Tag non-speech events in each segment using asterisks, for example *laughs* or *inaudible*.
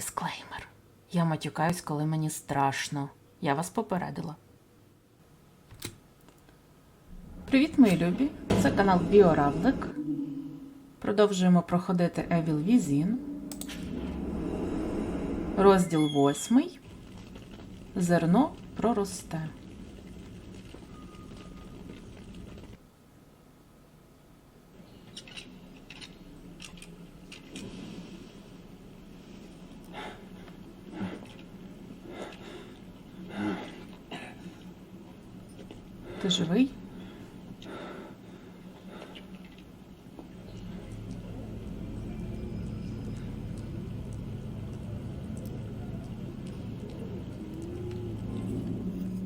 Дисклеймер. Я матюкаюсь, коли мені страшно. Я вас попередила. Привіт, мої любі! Це канал Біоравлик. Продовжуємо проходити Evil Within. Розділ 8. Зерно проросте. Ти живий?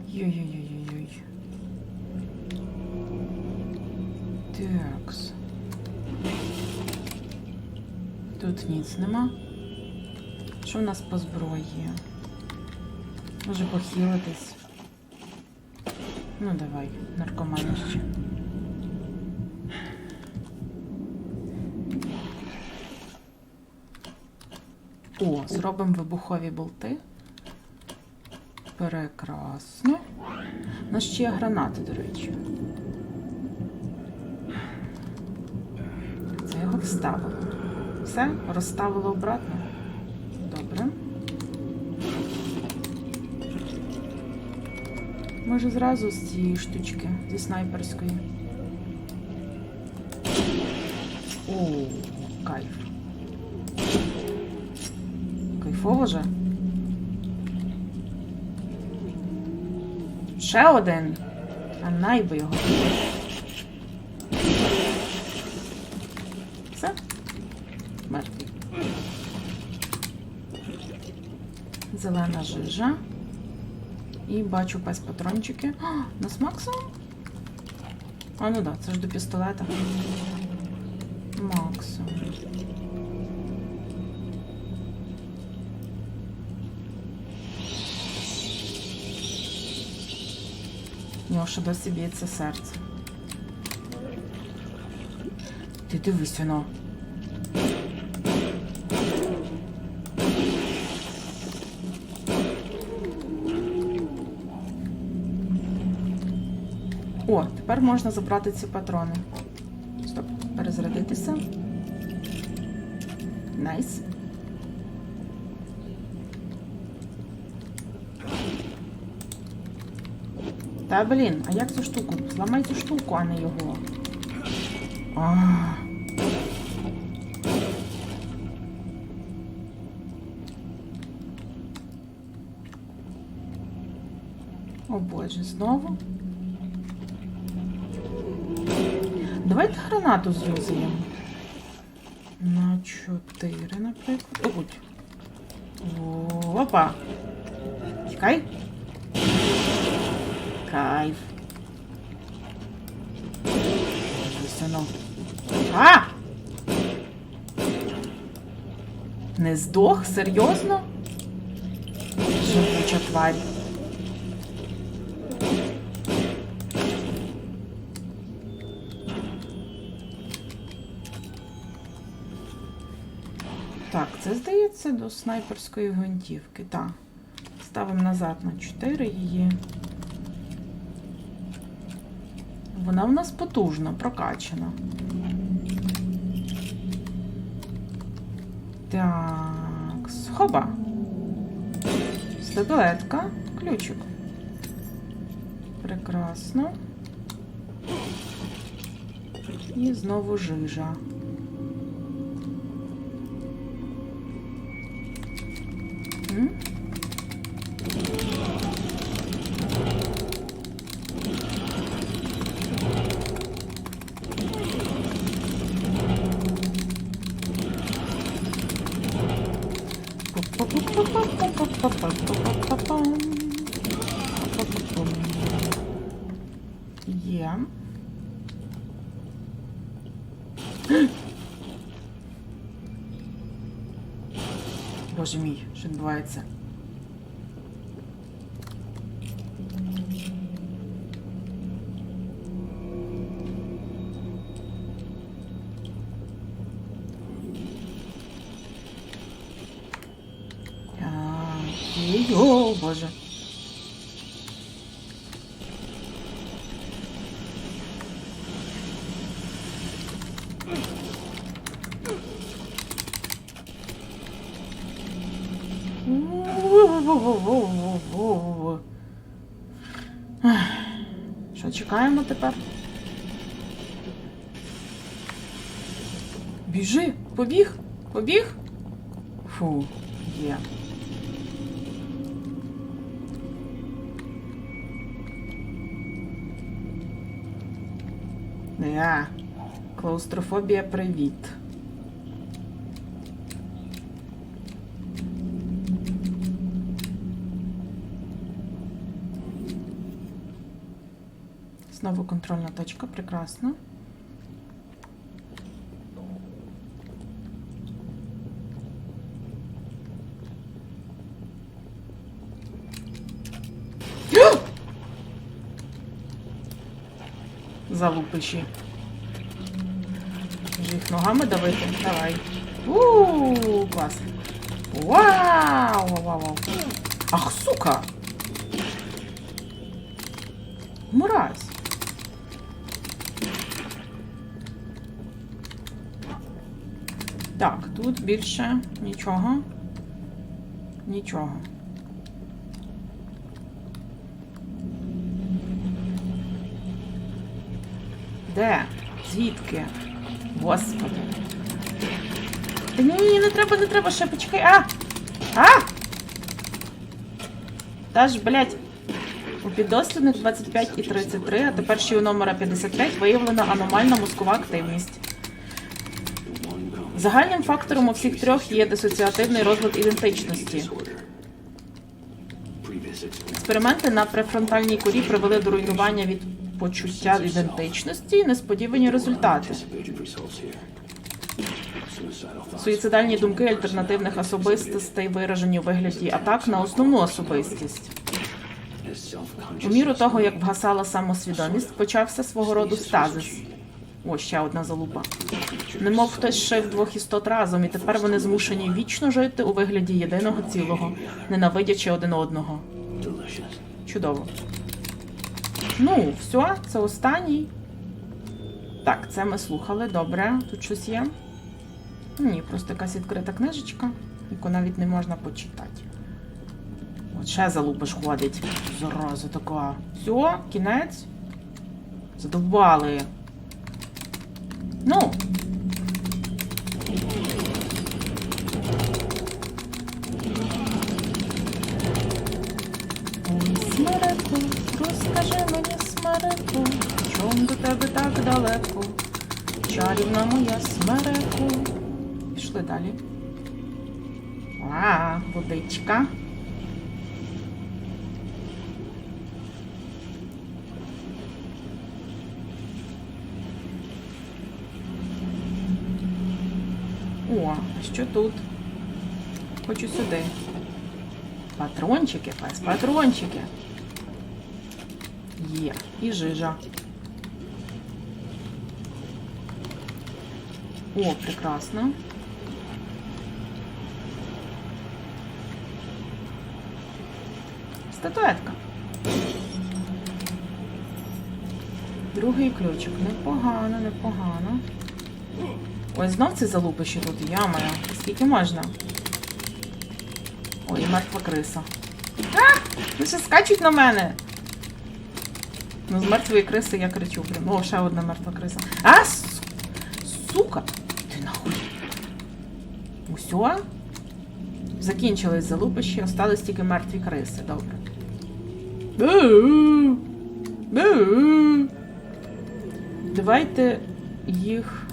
Йой-йой-йой-йой. Такс. Тут ніц нема. Що в нас по зброї? Може похилитись? Ну давай, наркоманище. О, зробимо вибухові болти. Прекрасно. У нас ще є гранати, до речі. Це його вставило. Все, розставило обратно. Може зразу з цієї штучки, зі снайперської. О, кайф. Кайфово же. Ще один. А найби його. Все. Мертвий. Зелена жижа. І бачу пес патрончики. А, нас максимум? А, ну да, це ж до пістолета. Максимум. У нього ще досі б'ється серце. Ти дивись воно. О, тепер можна забрати ці патрони. Стоп, перезарядитися. Найс. Та блін, а як цю штуку? Зламай цю штуку, а не його. А. О боже, знову. Давайте гранату зюзаємо. На 4, наприклад. О, будь. Опа. Тікай. Кайф. Висоно. А! Не здох? Серйозно? Живуча тварь. Це здається до снайперської гвинтівки. Так. Ставимо назад на 4 її. Вона в нас потужна, прокачана. Так, хоба. Статуетка, ключик. Прекрасно. І знову жижа. Є. Боже мій, що відбувається? Чекаємо тепер? Біжи, побіг, побіг. Фу, є. Не, клаустрофобія, привіт. Знову контрольна точка, прекрасно. *gasps* Залупиші. Їх ногами давити? Давай. Ууу, клас. Вау! Вау, вау, вау. Ах, сука! Мразь. Так, тут більше нічого. Нічого. Де? Звідки? Господи. Та ні, ні, не треба, не треба, ще почекай. А! А! Та ж, блядь. У піддослідних 25 і 33, а тепер ще у номера 55 виявлена аномальна мозкова активність. Загальним фактором у всіх трьох є дисоціативний розлад ідентичності. Експерименти на префронтальній корі привели до руйнування від почуття ідентичності і несподівані результати. Суїцидальні думки альтернативних особистостей виражені у вигляді атак на основну особистість. У міру того, як вгасала самосвідомість, почався свого роду стазис. О, ще одна залупа. Немов хтось шив двох істот разом, і тепер вони змушені вічно жити у вигляді єдиного цілого, ненавидячи один одного. Чудово. Ну, все, це останній. Так, це ми слухали. Добре, тут щось є. Ні, просто якась відкрита книжечка, яку навіть не можна почитати. От ще залупиш ходить. Зараза така. Все, кінець. Задовбали. Ну. Смереку, розкажи мені смереку, чом до тебе так далеко? Чарівна моя смереку. Пішли далі. А, водичка. О, а що тут? Хочу сюди. Патрончики, пес, патрончики. Є. І жижа. О, прекрасно. Статуетка. Другий ключик. Непогано, непогано. Ой, знов ці залупиші тут, я моя. Скільки можна? Ой, мертва криса. А! Ви ще скачуть на мене. Ну, з мертвої криси я кричу, блін. О, ще одна мертва криса. А, сука! Ти нахуй. Усьо? Закінчились залупиші, остались тільки мертві криси. Добре. Давайте їх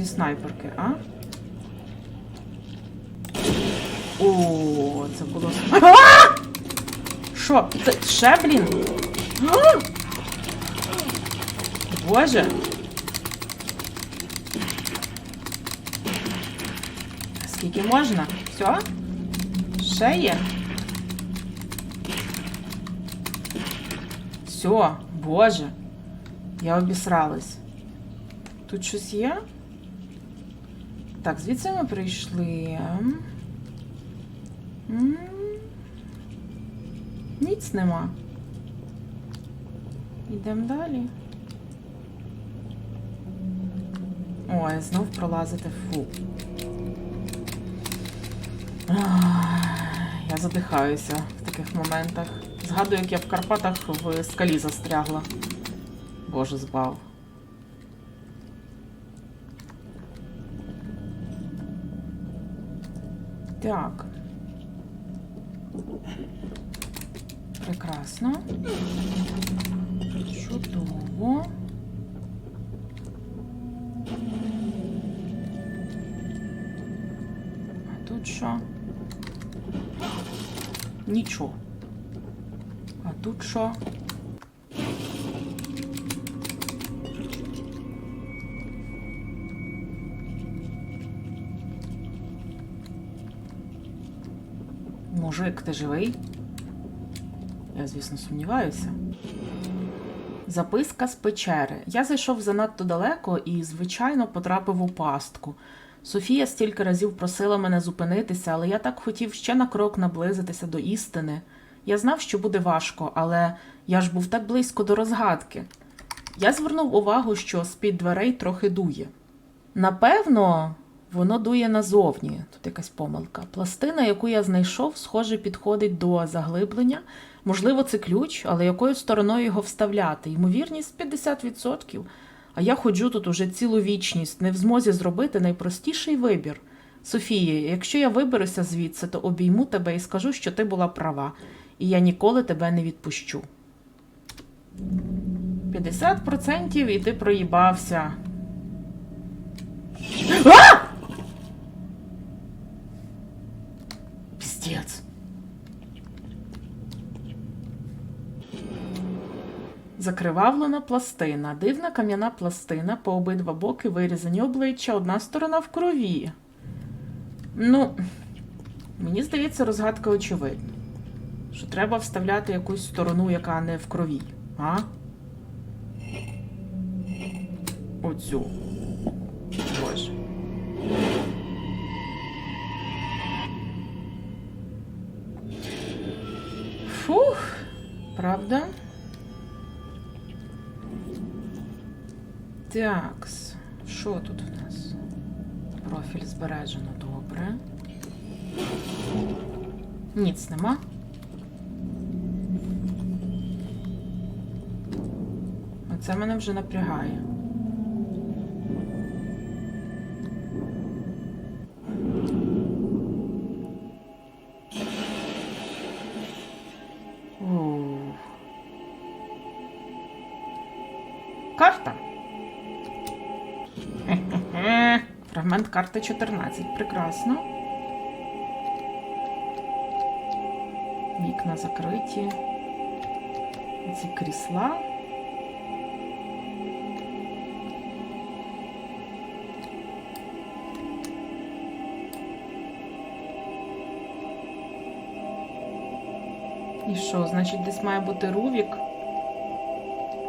зі снайперки, а? О, це було. *laughs* Що? Ще, блін? Боже. Скільки можна? Все? Ще є? Все, боже. Я обісралась. Тут щось є? Так, звідси ми прийшли. Ніц нема. Йдемо далі. Ой, знов пролазити фу. Я задихаюся в таких моментах. Згадую, як я в Карпатах в скалі застрягла. Боже збав. Так. Прекрасно. Чудово. А тут що? Нічого. А тут що? Мужик, ти живий? Я, звісно, сумніваюся. Записка з печери. Я зайшов занадто далеко і, звичайно, потрапив у пастку. Софія стільки разів просила мене зупинитися, але я так хотів ще на крок наблизитися до істини. Я знав, що буде важко, але я ж був так близько до розгадки. Я звернув увагу, що з-під дверей трохи дує. Напевно, воно дує назовні. Тут якась помилка. Пластина, яку я знайшов, схоже, підходить до заглиблення. Можливо, це ключ, але якою стороною його вставляти? Ймовірність 50%. А я ходжу тут уже цілу вічність, не в змозі зробити найпростіший вибір. Софія, якщо я виберуся звідси, то обійму тебе і скажу, що ти була права, і я ніколи тебе не відпущу. 50% і ти проїбався. А! Піздець. Закривавлена пластина. Дивна кам'яна пластина, по обидва боки вирізані обличчя, одна сторона в крові. Ну, мені здається, розгадка очевидна. Що треба вставляти якусь сторону, яка не в крові. А? Оцю. Боже. Фух, правда? Такс. Що тут в нас? Профіль збережено добре. Ніц нема. Оце мене вже напрягає. Карта. Фрагмент карти 14. Прекрасно. Вікна закриті. Ці крісла. І що, значить, десь має бути Рувік?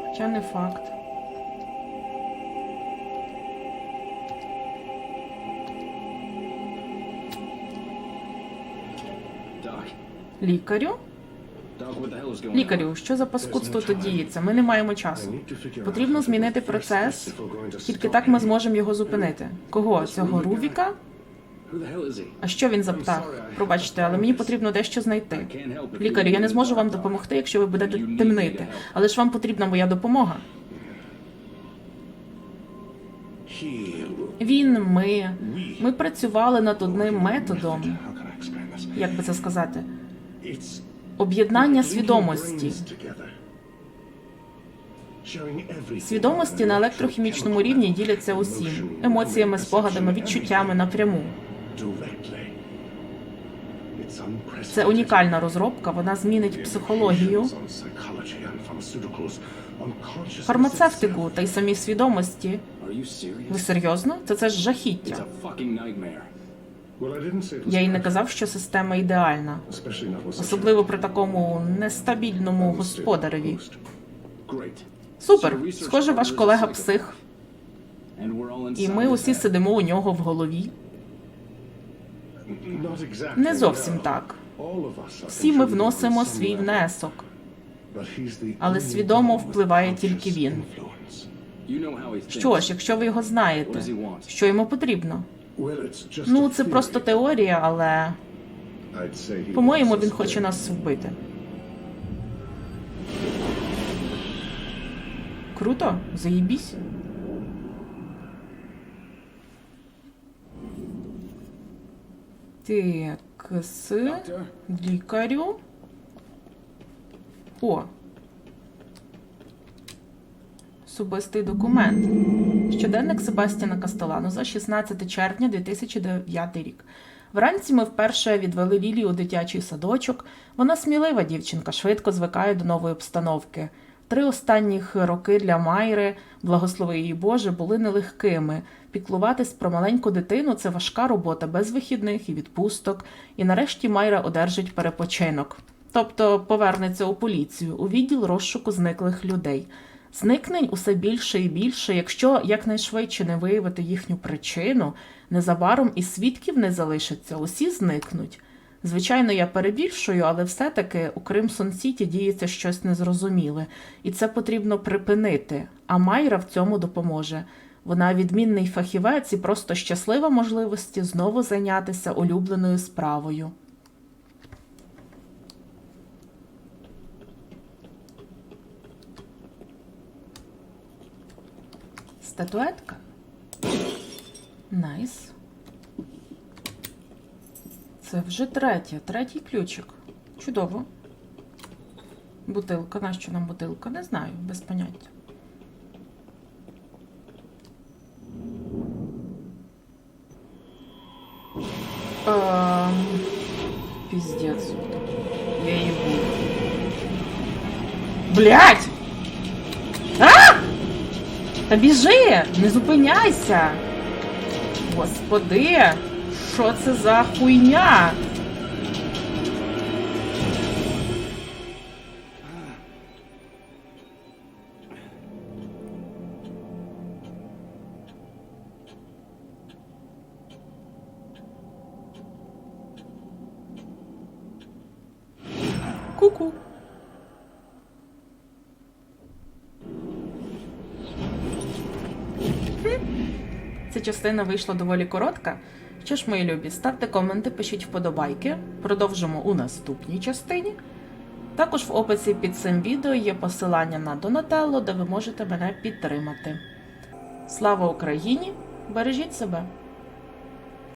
Хоча не факт. Лікарю? Лікарю, що за паскудство тут діється? Ми не маємо часу. Потрібно змінити процес, тільки так ми зможемо його зупинити. Кого? Цього Рувіка? А що він за птах? Пробачте, але мені потрібно дещо знайти. Лікарю, я не зможу вам допомогти, якщо ви будете темнити. Але ж вам потрібна моя допомога. Він, ми. Ми працювали над одним методом, як би це сказати, об'єднання свідомості. Свідомості на електрохімічному рівні діляться усім емоціями, спогадами, відчуттями напряму. Це унікальна розробка. Вона змінить психологію, фармацевтику та й самі свідомості. Ви серйозно? Це це ж жахіття. Я й не казав, що система ідеальна, особливо при такому нестабільному господареві. Супер, схоже, ваш колега псих, і ми усі сидимо у нього в голові. Не зовсім так. Всі ми вносимо свій внесок, але свідомо впливає тільки він. Що ж, якщо ви його знаєте, що йому потрібно? Ну, це просто теорія, але по-моєму він хоче нас вбити. Круто, заїбісь. Так, з лікарю. О. Особистий документ. Щоденник Себастьяна Кастелану за 16 червня 2009 рік. Вранці ми вперше відвели Лілію у дитячий садочок. Вона смілива дівчинка, швидко звикає до нової обстановки. Три останніх роки для Майри, благослови її Боже, були нелегкими. Піклуватись про маленьку дитину це важка робота без вихідних і відпусток. І нарешті Майра одержить перепочинок. Тобто повернеться у поліцію, у відділ розшуку зниклих людей. Зникнень усе більше і більше, якщо якнайшвидше не виявити їхню причину, незабаром і свідків не залишиться, усі зникнуть. Звичайно, я перебільшую, але все-таки у Кримсон Сіті діється щось незрозуміле, і це потрібно припинити. А Майра в цьому допоможе. Вона відмінний фахівець і просто щаслива можливості знову зайнятися улюбленою справою. Статуетка. Найс. Це вже третє, третій ключик. Чудово. Бутилка. Нащо нам бутилка? Не знаю, без поняття. Ем, Піздець. Я її буду. Блять! Та біжи! Не зупиняйся! Господи! Що це за хуйня? Ку-ку. Частина вийшла доволі коротка. Що ж, мої любі, ставте коменти, пишіть вподобайки. Продовжимо у наступній частині. Також в описі під цим відео є посилання на Донателло, де ви можете мене підтримати. Слава Україні! Бережіть себе!